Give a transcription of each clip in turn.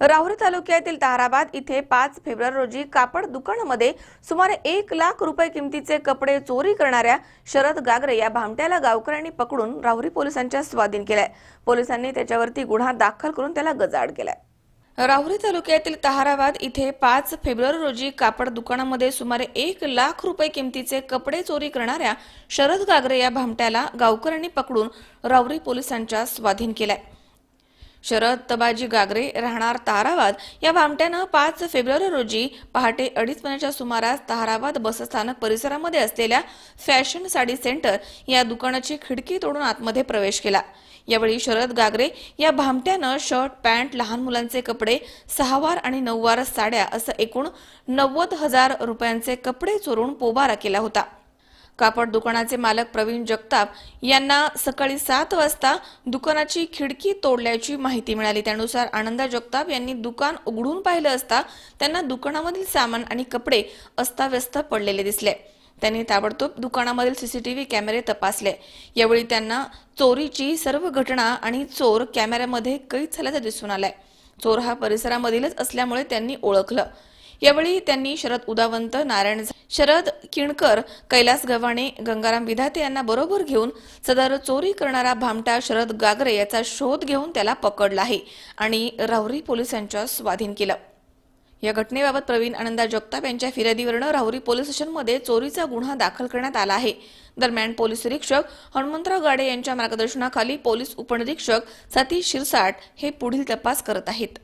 राहुरी तालुक्यातील ताराबाद इथे पाच फेब्रुवारी रोजी कापड दुकानामध्ये सुमारे एक लाख रुपये किमतीचे कपडे चोरी करणाऱ्या शरद गागरे या भामट्याला गावकऱ्यांनी पकडून राहुरी पोलिसांच्या स्वाधीन केलाय. पोलिसांनी त्याच्यावरती गुन्हा दाखल करून त्याला गजाड केलाय. राहुरी तालुक्यातील तहाराबाद इथे पाच फेब्रुवारी रोजी कापड दुकानामध्ये सुमारे एक लाख रुपये किमतीचे कपडे चोरी करणाऱ्या शरद गागरे या भामट्याला गावकऱ्यांनी पकडून राहुरी पोलिसांच्या स्वाधीन केलाय. शरद तबाजी गागरे राहणार ताराबाद या भामट्यानं पाच फेब्रुवारी रोजी पहाटे अडीच महिन्याच्या सुमारास ताराबाद बसस्थानक परिसरामध्ये असलेल्या फॅशन साडी सेंटर या दुकानाची खिडकी तोडून आतमध्ये प्रवेश केला. यावेळी शरद गागरे या भामट्यानं शर्ट पॅन्ट लहान मुलांचे कपडे सहावार आणि नऊवार साड्या असं एकूण नव्वद हजार रुपयांचे कपडे चोरून पोबारा केला होता. कापड दुकानाचे मालक प्रवीण जगताप यांना सकाळी सात वाजता दुकानाची खिडकी तोडल्याची माहिती मिळाली. त्यानुसार आनंदा जगताप यांनी दुकान उघडून पाहिलं असता त्यांना दुकानामधील सामान आणि कपडे अस्ताव्यस्त पडलेले दिसले. त्यांनी ताबडतोब दुकानामधील सीसीटीव्ही कॅमेरे तपासले. यावेळी त्यांना चोरीची सर्व घटना आणि चोर कॅमेऱ्यामध्ये कैद झाल्याचं दिसून आलंय. चोर हा परिसरामधीलच असल्यामुळे त्यांनी ओळखलं. यावेळी त्यांनी शरद उदावंत नारायण शरद किणकर कैलास गव्हाणे गंगाराम विधाते यांना बरोबर घेऊन सदर चोरी करणारा भामटा शरद गागरे याचा शोध घेऊन त्याला पकडला आहे आणि राहुरी पोलिसांच्या स्वाधीन केलं. या घटनेबाबत प्रवीण आनंदा जगताप यांच्या फिर्यादीवरनं राहुरी पोलीस स्टेशनमध्ये चोरीचा गुन्हा दाखल करण्यात आला आहे. दरम्यान पोलीस निरीक्षक हनुमंतराव गाडे यांच्या मार्गदर्शनाखाली पोलीस उपनिरीक्षक सतीश शिरसाट हे पुढील तपास करत आहेत.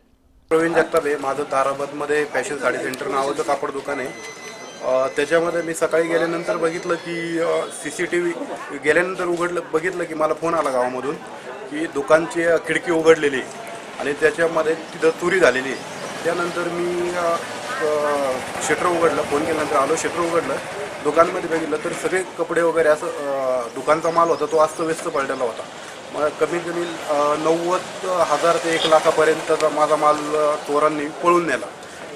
प्रवीण जगताप आहे माझं ताराबादमध्ये फॅशन साडी सेंटर नावाचं कापड दुकान आहे. त्याच्यामध्ये मी सकाळी गेल्यानंतर बघितलं की सी सी टी व्ही गेल्यानंतर उघडलं बघितलं की मला फोन आला गावामधून की दुकानची खिडकी उघडलेली आहे आणि त्याच्यामध्ये तिथं चोरी झालेली आहे. त्यानंतर मी शटर उघडलं फोन केल्यानंतर आलो शटर उघडलं. दुकानमध्ये बघितलं तर सगळे कपडे वगैरे असं दुकानचा माल होता तो अस्तव्यस्त पडलेला होता. मला कमीत कमी नव्वद हजार ते एक लाखापर्यंतचा माझा माल चोरांनी पळून नेला.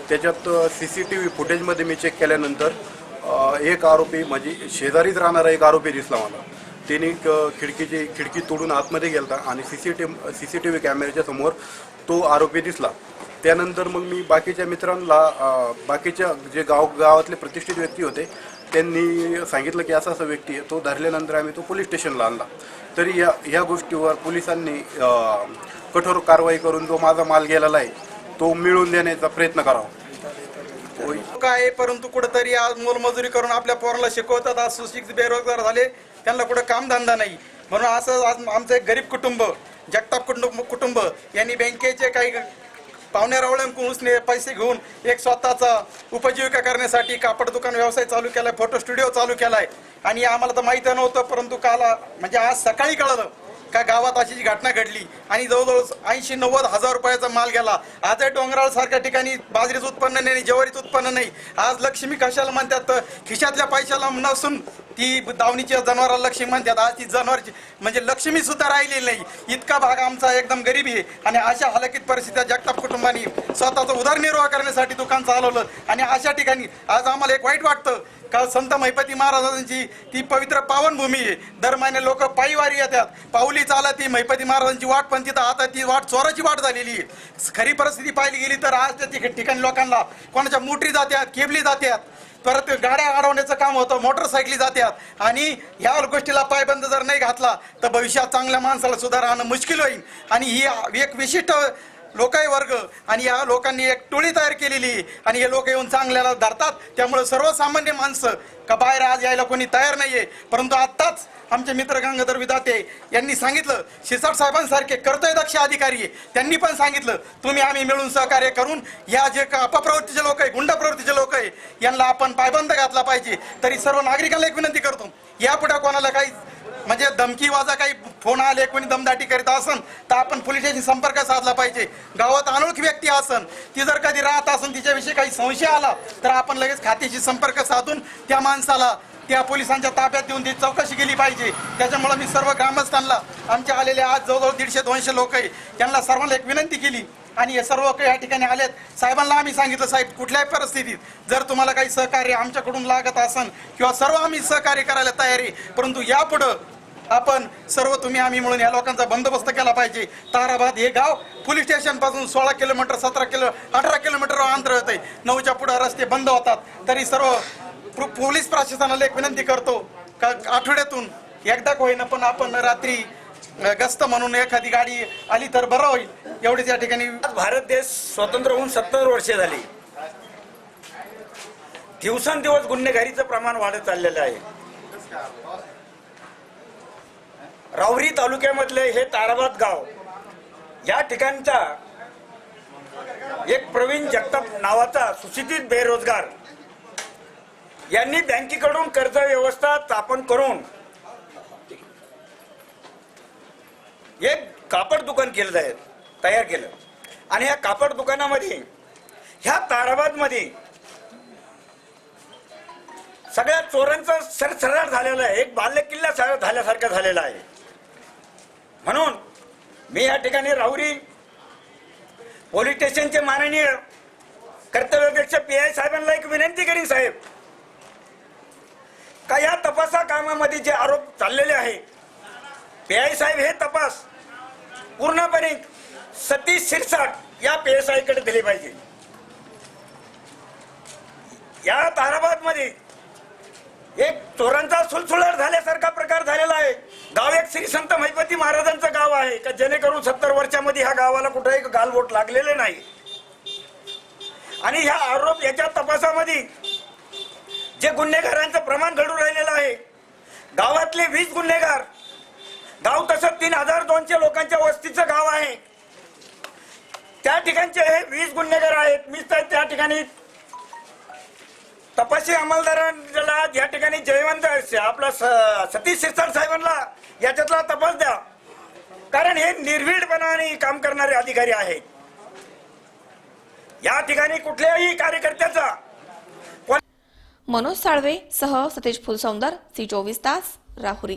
त्याच्यात सी सी टी व्ही फुटेजमध्ये मी चेक केल्यानंतर एक आरोपी म्हणजे शेजारीच राहणारा एक आरोपी दिसला मला. त्याने क- खिडकीची खिडकी तोडून आतमध्ये गेलता आणि C C T C C T V कॅमेऱ्याच्या समोर तो आरोपी दिसला. त्यानंतर मग मी बाकीच्या मित्रांना बाकीच्या जे गाव गावातले प्रतिष्ठित व्यक्ती होते त्यांनी सांगितलं की असा असा व्यक्ती आहे तो धरल्यानंतर आम्ही तो पोलीस स्टेशनला आणला. तरी या ह्या गोष्टीवर पोलिसांनी कठोर कारवाई करून जो माझा माल गेलेला आहे तो मिळवून देण्याचा प्रयत्न करावा. काय आहे, परंतु कुठंतरी आज मोलमजुरी करून आपल्या पोराला शिकवतात. आज सुशिक्षित बेरोजगार झाले. त्यांना कुठं कामधंदा नाही. म्हणून असं आज आमचं एक गरीब कुटुंब जगताप कुटुंब कुटुंब यांनी बँकेचे काही पाहुण्या रावळ्यांकडून उसने पैसे घेऊन एक स्वतःचा उपजीविका करण्यासाठी कापड दुकान व्यवसाय चालू केलाय फोटो स्टुडिओ चालू केलाय. आणि आम्हाला तर माहिती नव्हतं परंतु काल म्हणजे आज सकाळी कळलं का गावात अशी जी घटना घडली आणि जवळजवळ ऐंशी नव्वद हजार रुपयाचा माल गेला. आज डोंगराळ सारख्या ठिकाणी बाजरीचं उत्पन्न नाही ज्वारीचं उत्पन्न नाही. आज लक्ष्मी कशाला म्हणतात? तर खिशातल्या पैशाला नसून ती दावणीच्या जनावराला लक्ष्मी म्हणतात. आज ती जनावरची म्हणजे लक्ष्मी सुद्धा राहिलेली नाही. इतका भाग आमचा एकदम गरीबी आहे. आणि अशा हलकीत परिस्थितीत जगताप कुटुंबानी स्वतःचा उदरनिर्वाह करण्यासाठी दुकान चालवलं. आणि अशा ठिकाणी आज आम्हाला एक वाईट वाटतं काल संत महिपती महाराजांची ती पवित्र पावनभूमी आहे. दर महिने लोक पायीवारी येतात. पाऊली चालत ती महिपती महाराजांची वाट पण तिथं आता ती वाट चोराची वाट झालेली आहे. खरी परिस्थिती पाहिली गेली तर आज त्या ठिकाणी लोकांना कोणाच्या मोटरी जात्यात केबली जात्यात. परत गाड्या अडवण्याचं काम होतं मोटरसायकली जात्यात. आणि ह्या गोष्टीला पायबंद जर नाही घातला तर भविष्यात चांगल्या माणसाला सुद्धा राहणं मुश्किल होईल. आणि ही एक विशिष्ट लोकाई वर्ग आणि या लोकांनी एक टोळी तयार केलेली आहे. आणि हे लोक येऊन चांगल्याला धरतात. त्यामुळे सर्वसामान्य माणसं का बाहेर आज यायला कोणी तयार नाहीये. परंतु आत्ताच आमचे मित्र गंगाधर विदाते यांनी सांगितलं शिरसाट साहेबांसारखे कर्तव्यदक्ष अधिकारी त्यांनी पण सांगितलं तुम्ही आम्ही मिळून सहकार्य करून या जे का अपप्रवृत्तीचे लोक आहे गुंड प्रवृत्तीचे लोक आहे यांना आपण पायबंद घातला पाहिजे. तरी सर्व नागरिकांना एक विनंती करतो. यापुढे कोणाला काही म्हणजे धमकी वाजा काही फोन आले कोणी दमदाटी करीत असन तर आपण पोलीस स्टेशन संपर्क साधला पाहिजे. गावात अनोळखी व्यक्ती असन ती जर कधी राहत असून तिच्याविषयी काही संशय आला तर आपण लगेच खात्याशी संपर्क साधून त्या माणसाला त्या पोलिसांच्या ताब्यात देऊन ती चौकशी केली पाहिजे. त्याच्यामुळे मी सर्व ग्रामस्थांना आमच्या आलेले आज जवळजवळ दीडशे दोनशे लोक आहे त्यांना सर्वांना एक विनंती केली आणि हे सर्व काही या ठिकाणी आलेत. साहेबांना आम्ही सांगितलं साहेब कुठल्याही परिस्थितीत जर तुम्हाला काही सहकार्य आमच्याकडून लागत असन किंवा सर्व आम्ही सहकार्य करायला तयारी परंतु यापुढं आपण सर्व तुम्ही आम्ही म्हणून या लोकांचा बंदोबस्त केला पाहिजे. ताराबाद हे गाव पोलीस स्टेशनपासून सोळा किलोमीटर सतरा किलो अठरा किलोमीटर अंतर होते नऊच्या पुढे रस्ते बंद होतात. तरी सर्व पोलीस प्रशासनाला एक विनंती करतो का आठवड्यातून एकदा होईना पण आपण रात्री गस्त म्हणून एखादी गाडी आली तर बरं होईल. एवढीच या ठिकाणी आज भारत देश स्वतंत्र होऊन सत्तर वर्षे झाली. दिवसेंदिवस गुन्हेगारीचं प्रमाण वाढत चाललेलं आहे. रावरी तालुक्यामधले हे ताराबाद गाव या ठिकाणचा एक प्रवीण जगताप नावाचा सुशिक्षित बेरोजगार यांनी बँकेकडून कर्ज व्यवस्था स्थापन करून एक कापड दुकान केलं आहे तयार केलं. आणि या कापड दुकानामध्ये ह्या ताराबादमध्ये सगळ्या चोरांचा सरसराट झालेला आहे. एक बाल्य किल्ला झाल्यासारखा झालेला आहे. म्हणून मी या ठिकाणी राहुरी पोलीस स्टेशनचे माननीय कर्तव्याध्यक्ष पी आय साहेबांना एक विनंती करीन साहेब. का या तपासा कामामध्ये जे आरोप चाललेले आहे पी आय साहेब हे तपास. पूर्णपणे सतीश शिरसाट या पी एस पाहिजे. या ताराबादमध्ये एक चोरांचा सुलसुलाट झाल्यासारखा प्रकार झालेला आहे. गाव एक श्री संत महिपती महाराजांचं गाव आहे का? जेणेकरून सत्तर वर्षामध्ये ह्या गावाला कुठेही गालबोट लागलेले नाही. आणि ह्या आरोप याच्या तपासामध्ये जे गुन्हेगारांचं प्रमाण घडून राहिलेलं आहे. गावातले वीस गुन्हेगार गाव तसं तीन हजार दोनशे लोकांच्या वस्तीचं गाव आहे. त्या ठिकाणचे हे वीस गुन्हेगार आहेत. मीच तर त्या ठिकाणी तपासी अंमलदारांना या ठिकाणी जयवंत आपला स- सतीश शिरसाट साहेबांना याच्यातला तपास द्या. कारण हे निर्भीडपणाने काम करणारे अधिकारी आहेत. या ठिकाणी कुठल्याही कार्यकर्त्याचा मनोज साळवे सह सतीश फुलसौंदर सी चोवीस तास राहुरी.